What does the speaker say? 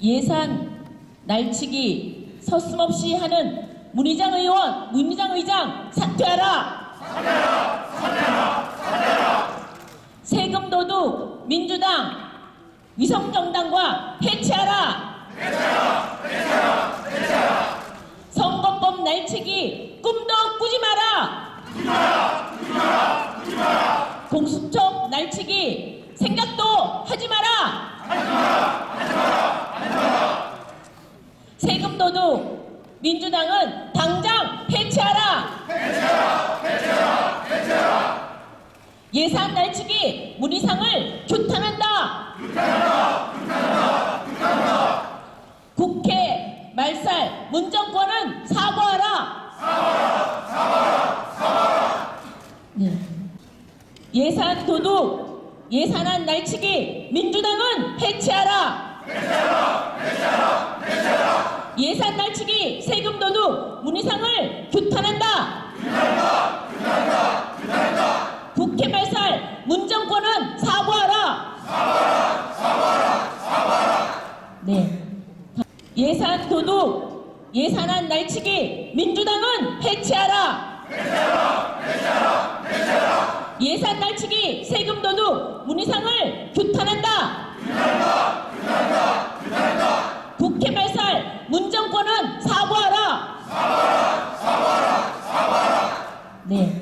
예산 날치기 서슴없이 하는 문희장 의원, 문희장 의장 사퇴하라. 세금 도둑 민주당 위성정당과 해체하라. 선거법 날치기 꿈도 꾸지 마라. 공수처 날치기 생각도 하지 마라. 세금 도둑 민주당은 당장 해체하라. 예산 날치기 문희상을 규탄한다. 국회 말살 문정권은 사과하라. 네. 예산 도둑 예산안 날치기 민주당은 해체하라. 예산 날치기 세금 도둑 문희상을 규탄한다. 규탄한다. 규탄한다. 규탄한다. 국회 발살 문정권은 사과하라. 사과하라. 사과하라. 사과하라. 네. 예산 도둑 예산안 날치기 민주당은 해체하라. 해체하라. 해체하라. 해체하라. 예산 날치기 세금 도둑 문희상을 규탄한다. 규탄한다. 규탄한다. 규탄한다. 국회 발살 문정권은 사과 Dentro.